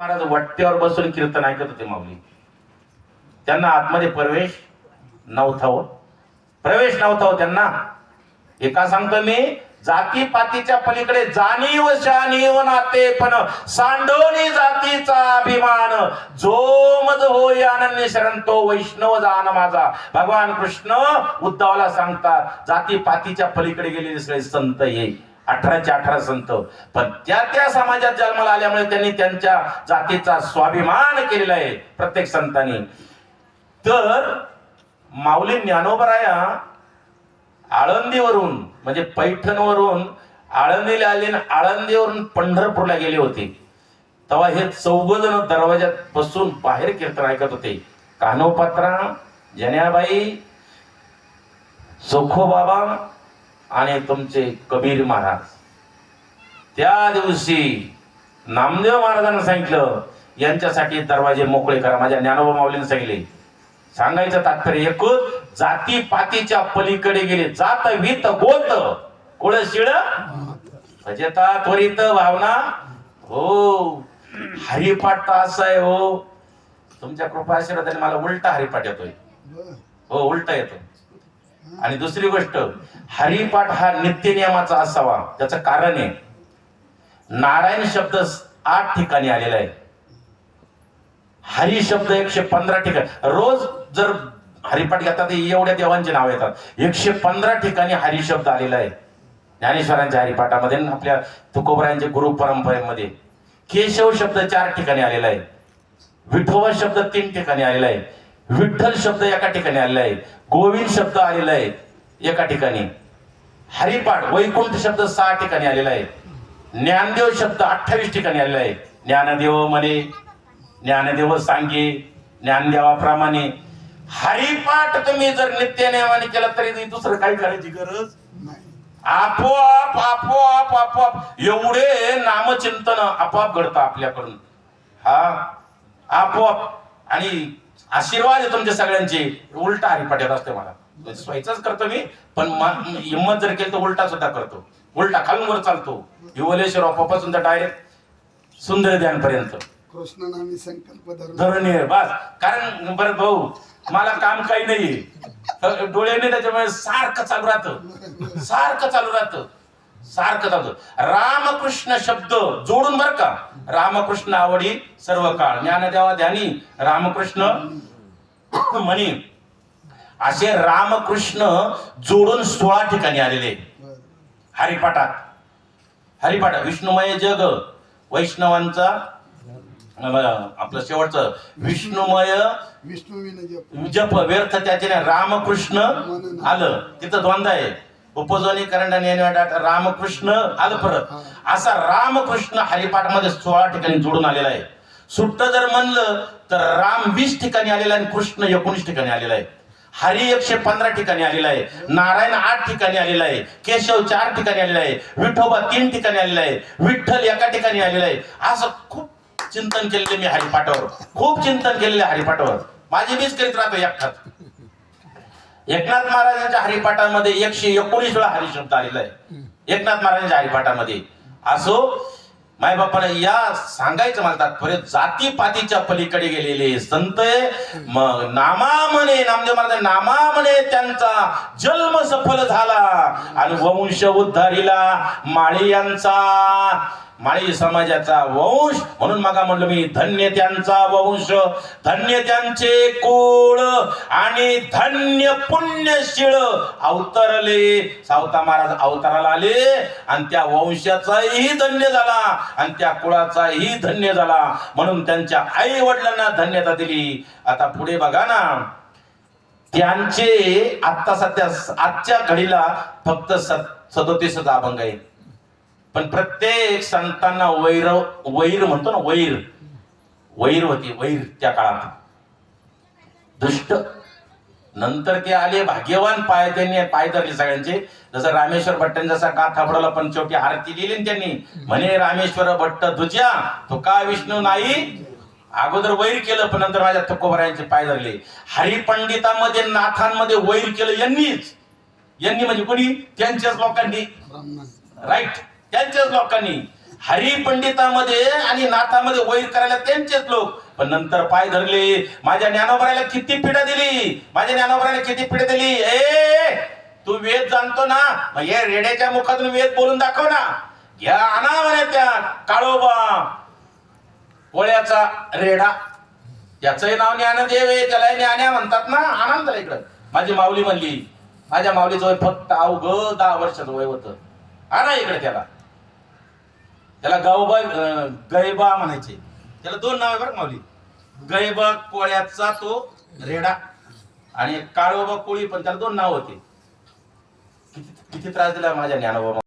महाराज वट्ट्यावर बसून कीर्तन ऐकत होते माऊली. त्यांना आतमध्ये प्रवेश नव्हता हो प्रवेश नव्हता हो त्यांना. एका सांगतो मी? जाती पातीच्या पलीकडे जाणीव शानीव नाते पण सांडोनी जातीचा अभिमान. जो मज होई अनन्य शरण तो वैष्णव जाण माझा. भगवान कृष्ण उद्धवाला सांगतात जाती पातीच्या पलीकडे गेलेले सगळे संत येईल अठराचे अठरा संत. पण त्या त्या समाजात जन्माला आल्यामुळे त्यांनी त्यांच्या जातीचा स्वाभिमान केलेला आहे प्रत्येक संतांनी. तर माऊली ज्ञानोबराया आळंदीवरून म्हणजे पैठणवरून आळंदीला आले आणि आळंदीवरून पंढरपूरला गेले होते. तेव्हा हे चौघ जण दरवाज्यात बसून बाहेर कीर्तन ऐकत होते. कानोपात्रा जन्याबाई सोखो बाबा आणि तुमचे कबीर महाराज. त्या दिवशी नामदेव महाराजांना सांगितलं यांच्यासाठी दरवाजे मोकळे करा. माझ्या ज्ञानोबा माऊलीने सांगितले. सांगायचं तात्पर्य एकच जाती पातीच्या पलीकडे गेले. जात वित गोत कुळ शिळ भजता त्वरित भावना. हो हरिपाठ तर असं आहे हो. तुमच्या कृपा आशीर्वादाने मला उलटा हरिपाठ येतोय. हो उलटा येतो आणि दुसरी गोष्ट हरिपाठ हा नित्य नियमाचा असावा. त्याचं कारण आहे नारायण शब्द आठ ठिकाणी आलेला आहे. हरी शब्द एकशे पंधरा ठिकाणी रोज जर हरिपाठ घेतात तर एवढ्या देवांचे नाव येतात. एकशे पंधरा ठिकाणी हरी शब्द आलेला आहे. ज्ञानेश्वरांच्या हरिपाठामध्ये आपल्या तुकोबरायांच्या गुरु परंपरेमध्ये. केशव शब्द चार ठिकाणी आलेला आहे. विठोबा शब्द तीन ठिकाणी आलेला आहे. विठ्ठल शब्द एका ठिकाणी आलेला आहे. गोविंद शब्द आलेला आहे एका ठिकाणी. हरिपाठ वैकुंठ शब्द सहा ठिकाणी आलेला आहे. ज्ञानदेव शब्द अठ्ठावीस ठिकाणी आलेला आहे. ज्ञानदेव म्हणे ज्ञानदेव सांगे ज्ञानदेवाप्रमाणे. हरिपाठ तुम्ही जर नित्यनियमाने केला तरी दुसरं काही करायची गरज आपोआप आपोआप आपोआप एवढे नामचिंतन आपोआप घडतं आपल्याकडून. हा? आपोआप. आणि आशीर्वाद आहे तुमच्या सगळ्यांचे. उलटा हरिपाठ येत असते मला. स्वयंचाच करतो मी पण हिंमत जर केली तर उलटा सुद्धा करतो. उलटा खालून वर चालतो. युवलेश्वर ऑपापासून तर डायरेक्ट सुंदर ध्यान पर्यंत कृष्ण नामी संकल्प बस. कारण बरं भाऊ मला काम काही नाही डोळ्याने त्याच्यामुळे सारखं चालू राहतं. सारखं चालू राहतं. सारखं चालू रामकृष्ण शब्द जोडून बर का. रामकृष्ण आवडी सर्व काळ ज्ञानदेवा ध्यानी. रामकृष्ण म्हणी. असे रामकृष्ण जोडून सोळा ठिकाणी आलेले. हरिपाठात हरिपाठ. विष्णुमय जग. वैष्णवांचा आपलं शेवटचं. विष्णुमय विष्णुविन जप. जप व्यर्थ त्याचे नाही. रामकृष्ण आलं. तिथं द्वंद्व आहे. उपजवणी करंड रामकृष्ण आलं परत. असा रामकृष्ण हरिपाठमध्ये सोळा ठिकाणी जोडून आलेला आहे. सुट्ट जर म्हणलं तर राम वीस ठिकाणी आलेला आहे आणि कृष्ण एकोणीस ठिकाणी आलेला आहे. हरी एकशे पंधरा ठिकाणी आलेला आहे. नारायण आठ ठिकाणी आलेला आहे. केशव चार ठिकाणी आलेला आहे. विठोबा तीन ठिकाणी आलेला आहे. विठ्ठल एका ठिकाणी आलेला आहे. असं खूप चिंतन केलेले मी हरिपाठावर. खूप चिंतन केलेले हरिपाठावर. माझी मीच करीत राहतो एकटाच. एकनाथ महाराजांच्या हरिपाठामध्ये एकशे एकोणीस वेळा हरिशब्द आलेला आहे. एकनाथ महाराजांच्या हरिपाठामध्ये. असो मायबापाने या सांगायचं मला तात्पर्य जातीपातीच्या पलीकडे गेलेले संत. मग नामा म्हणे नामदेव महाराज नामा म्हणे त्यांचा जन्म सफल झाला. आणि वंश उद्धारीला माळी यांचा माळी समाजाचा वंश म्हणून मागा म्हणलं मी धन्य त्यांचा वंश. धन्य त्यांचे कुळ आणि धन्य पुण्यशीळ अवतरले. सावता महाराज अवताराला आले आणि त्या वंशाचाही धन्य झाला आणि त्या कुळाचाही धन्य झाला. म्हणून त्यांच्या आई वडिलांना धन्यता दिली. आता पुढे बघा ना त्यांचे आता सध्या आजच्या घडीला फक्त सदोतीसच अभंग आहे पण प्रत्येक संतांना वैर वैर म्हणतो ना वैर. वैर होती वैर त्या काळात. दुष्ट. नंतर ते आले भाग्यवान पाय त्यांनी पाय धरले सगळ्यांचे. जसं रामेश्वर भट्टांनी जसा पडला पण शेवटी आरती दिली ना त्यांनी. म्हणे रामेश्वर भट्ट तुझ्या तो का विष्णू नाही. अगोदर वैर केलं पण नंतर माझ्या तुकोबरायांचे पाय धरले. हरिपंडितामध्ये नाथांमध्ये वैर केलं यांनीच. यांनी म्हणजे कोणी? त्यांच्याच लोकांनी. राईट त्यांच्याच लोकांनी. हरिपंडितामध्ये आणि नाथामध्ये वैर करायला त्यांचेच लोक. पण नंतर पाय धरले. माझ्या ज्ञानोबरायला किती पिढा दिली? माझ्या ज्ञानोबराला किती पिढा दिली? ए तू वेद जाणतो ना? मग या रेड्याच्या मुखातून वेद बोलून दाखव ना. घ्या आणा म्हणे त्या काळोबा पोळ्याचा रेडा. याचंही नाव ज्ञानदेव आहे त्याला ज्ञान्या म्हणतात ना. आनंद इकडं. माझी माऊली म्हणली माझ्या माऊलीचं वय फक्त अवघ दहा वर्षाचं वय होतं. आणा इकडे त्याला. त्याला गावबा गैबा म्हणायचे. त्याला दोन नाव आहे बरं माऊली. गैबा कोळ्याचा तो रेडा आणि काळोबा कोळी पण त्याला दोन नाव होते. किती किती त्रास दिला माझ्या ज्ञानोबा